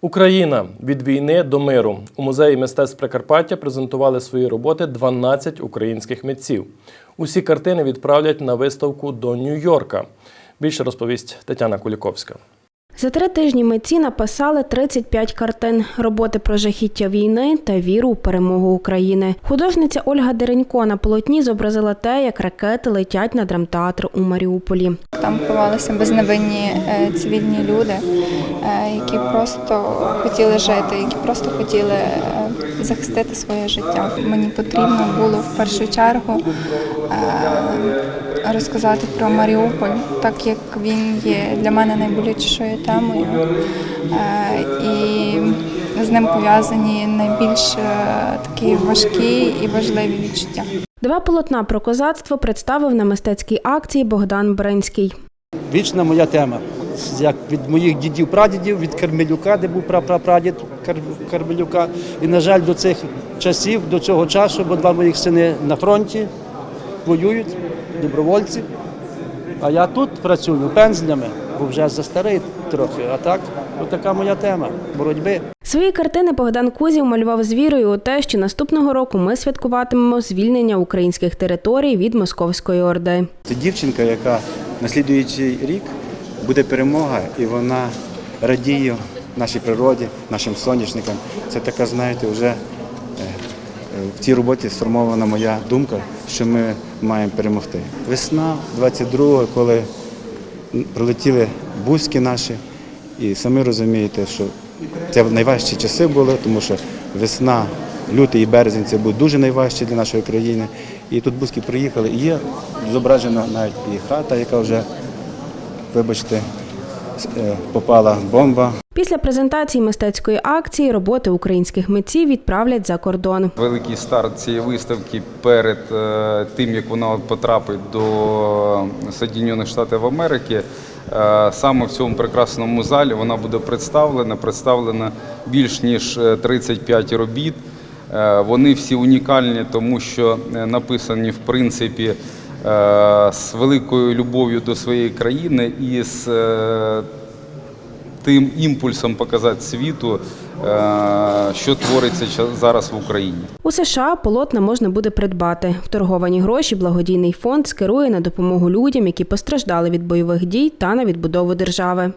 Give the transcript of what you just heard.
Україна від війни до миру у музеї мистецтв Прикарпаття презентували свої роботи 12 українських митців. Усі картини відправлять на виставку до Нью-Йорка. Більше розповість Тетяна Куліковська. За три тижні митці написали 35 картин, роботи про жахіття війни та віру у перемогу України. Художниця Ольга Деренько на полотні зобразила те, як ракети летять на драмтеатр у Маріуполі. Там ховалися безневинні е, цивільні люди, е, які просто хотіли жити, які просто хотіли е, захистити своє життя. Мені потрібно було в першу чергу розказати про Маріуполь, так як він є для мене найболючішою темою, Е, і з ним пов'язані найбільш е, такі важкі і важливі відчуття. Два полотна про козацтво представив на мистецькій акції Богдан Бринський. Вічна моя тема. Як від моїх дідів прадідів, від Кармелюка, де був прапрапрадід Кар- Кармелюка. І, на жаль, до цих часів, до цього часу, бо два моїх сини на фронті воюють, добровольці. А я тут працюю пензлями, бо вже застарий трохи. А так, отака моя тема боротьби. Свої картини Богдан Кузів малював з вірою у те, що наступного року ми святкуватимемо звільнення українських територій від московської орди. Це дівчинка, яка на слідуючий рік буде перемога, і вона радіє нашій природі, нашим соняшникам. Це така, знаєте, вже в цій роботі сформована моя думка, що ми маємо перемогти. Весна 22-го, коли прилетіли бузьки наші, і самі розумієте, що це найважчі часи були, тому що весна, лютий і березень це були дуже найважчі для нашої країни. І тут бузьки приїхали. І є зображена навіть і хата, яка вже, вибачте, е, попала бомба. Після презентації мистецької акції роботи українських митців відправлять за кордон. Великий старт цієї виставки перед е, тим, як вона потрапить до Соєднаних Штатів Америки. е, Саме в цьому прекрасному залі вона буде представлена. Представлена більш ніж е, 35 робіт. Е, Вони всі унікальні, тому що е, написані в принципі е, з великою любов'ю до своєї країни і з е, тим імпульсом показати світу, е, що твориться зараз в Україні. У США полотна можна буде придбати. Вторговані гроші благодійний фонд скерує на допомогу людям, які постраждали від бойових дій та на відбудову держави.